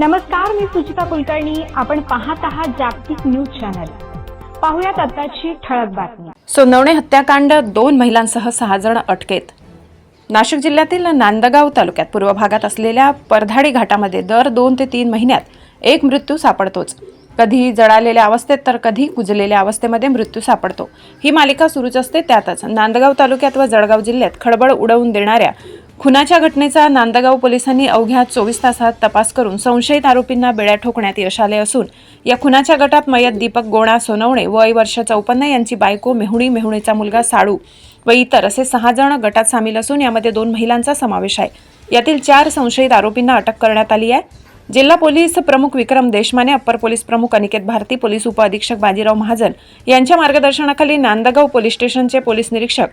नमस्कार मी सुचिता कुलकर्णी. आपण पाहत आहात जागतिक न्यूज चॅनल. पाहुयात आताची ठळक बातमी. सोनवणे हत्याकांड दोन महिलांसह सहा जण अटकेत. नाशिक जिल्ह्यातील नांदगाव तालुक्यात पूर्व भागात असलेल्या परधाडी घाटामध्ये दर दोन ते तीन महिन्यात एक मृत्यू सापडतोच. कधी जळालेल्या अवस्थेत तर कधी कुजलेल्या अवस्थेमध्ये मृत्यू सापडतो. ही मालिका सुरूच असते त्यातच. नांदगाव तालुक्यात व जळगाव जिल्ह्यात खळबळ उडवून देणाऱ्या खुनाच्या घटनेचा नांदगाव पोलिसांनी अवघ्या चोवीस तासात तपास करून संशयित आरोपींना बेड्या ठोकण्यात यश आले असून या खुनाच्या गटात मयत दीपक गोणा सोनवणे वय वर्ष चौपन्न यांची बायको मेहुणी मेहुणीचा मुलगा साडू व इतर असे सहा जण गटात सामील असून यामध्ये दोन महिलांचा समावेश आहे. यातील चार संशयित आरोपींना अटक करण्यात आली आहे. जिल्हा पोलीस प्रमुख विक्रम देशमाने अप्पर पोलीस प्रमुख अनिकेत भारती पोलीस उपअधीक्षक बाजीराव महाजन यांच्या मार्गदर्शनाखाली नांदगाव पोलीस स्टेशनचे पोलीस निरीक्षक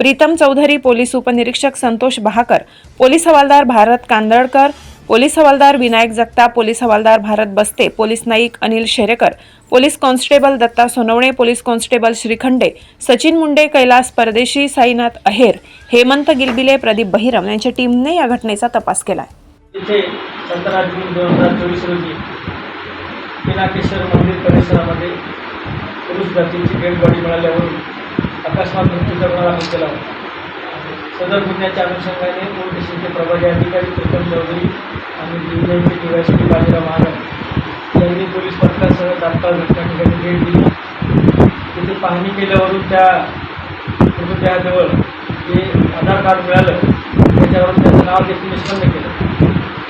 प्रीतम चौधरी पोलीस उपनिरीक्षक संतोष बहाकर पोलीस हवालदार भारत कांदळकर पोलीस हवालदार विनायक जगताप पोलीस हवालदार Bharat Baste police Naik Anil Sherekar police constable Datta Sonawane police constable Shrikhande Sachin Munde Kailas Pardeshi Sainath Aher Hemant Gilbile Pradeep Bahiram यांच्या टीमने या घटनेचा तपास केला इथे सतरा जून दोन हजार चोवीस रोजी पिनाकेश्वर मंदिर परिसरामध्ये पुरुष जातीची डेड बॉडी मिळाल्यावरून अकस्मात मृत्यूचा गुन्हा दाखल केला होता. सदर गुन्ह्याच्या अनुषंगाने पोलीस स्टेशनचे प्रभारी अधिकारी प्रीतम चौधरी आणि डिव्हिजनचे डीवायसपी बाजीराव महाराज यांनी पोलीस पथकासह तात्काळ घटना ठिकाणी भेट दिली. तिथे पाहणी केल्यावरून त्या मृतदेहाजवळ जे आधार कार्ड मिळालं त्याच्यावरून त्याचं नाव देखील निष्पन्न केलं.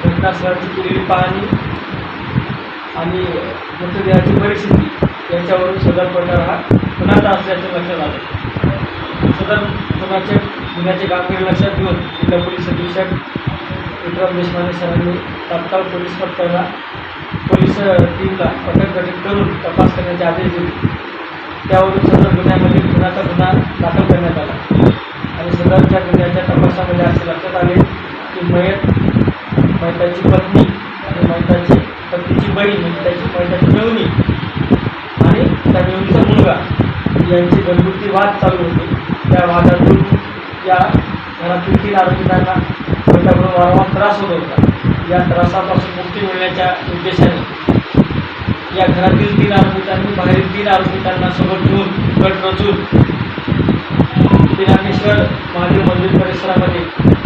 घटनास्थळाची केलेली पाहणी आणि मृतदेहाची परिस्थिती याच्यावरून सदर प्रकार हा कुणाचा असल्याचं लक्षात आलं. सदर कुणाचे गुन्ह्याचे कामगिरी लक्षात घेऊन जिल्हा पोलीस अधीक्षक विक्रम देशपांडे सरांनी तात्काळ पोलीस पथकाला पोलीस टीमला पथक गठीत करून तपास करण्याचे आदेश दिले. त्यावरून सदर गुन्ह्यामध्ये गुन्ह्याचा गुन्हा दाखल करण्यात आला. आणि सदरच्या गुन्ह्याच्या तपासामध्ये असे लक्षात आले की मयत मैताची पत्नी आणि मैताची पत्नीची बहीण म्हणजे त्याची मैताची मेवणी आणि त्या मेवणीचा यांची घरगुती वाद चालू होते त्या वादातून या घरातील तीन आरोपितांना मैताकडून वारंवार त्रास होत होता. या त्रासापासून मुक्ती मिळण्याच्या उद्देशाने या घरातील तीन आरोपितांनी बाहेरील तीन आरोपितांना सोबत घेऊन गट रचून पिनाकेश्वर महादेव मंदिर परिसरामध्ये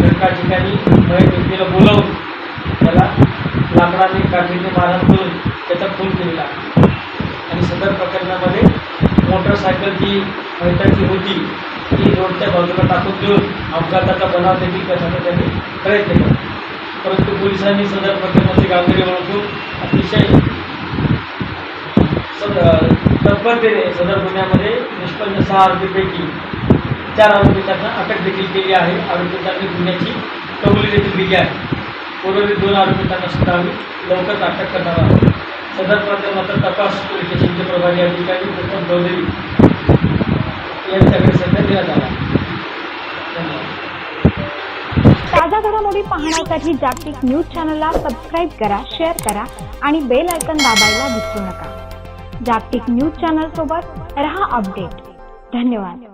एका ठिकाणी मयत व्यक्तीला बोलावून त्याला लाकडाने काठीने मारण करून त्याचा खून केलेला आणि सदर प्रकरणामध्ये मोटरसायकल जी मैताची होती ती रोडच्या बाजूला टाकून देऊन अपघाताचा बनाव देखील करण्याचा त्यांनी प्रयत्न केला. परंतु पोलिसांनी सदर प्रकरणाची गांभीर्य ओळखून अतिशय सद तत्परतेने सदर गुन्ह्यामध्ये निष्पन्न सहा आरोपीपैकी चार आरोपितांना अटक देखील केली आहे. आरोपितांनी गुन्ह्याची कबुली देखील दिली आहे. उर्वरित दोन आरोपितांना सुद्धा आम्ही लवकरच अटक करणार आहोत. सदर प्रकरणाचा तपास पोलीस स्टेशनचे प्रभारी अधिकारी प्रथम चौधरी यांच्याकडे सध्या देण्यात आला आहे. ताज्या घडामोडी पाहण्यासाठी जागतिक न्यूज चॅनलला सबस्क्राईब करा शेअर करा आणि बेल आयकॉन दाबायला विसरू नका. जागतिक न्यूज चॅनल सोबत रहा अपडेट. धन्यवाद.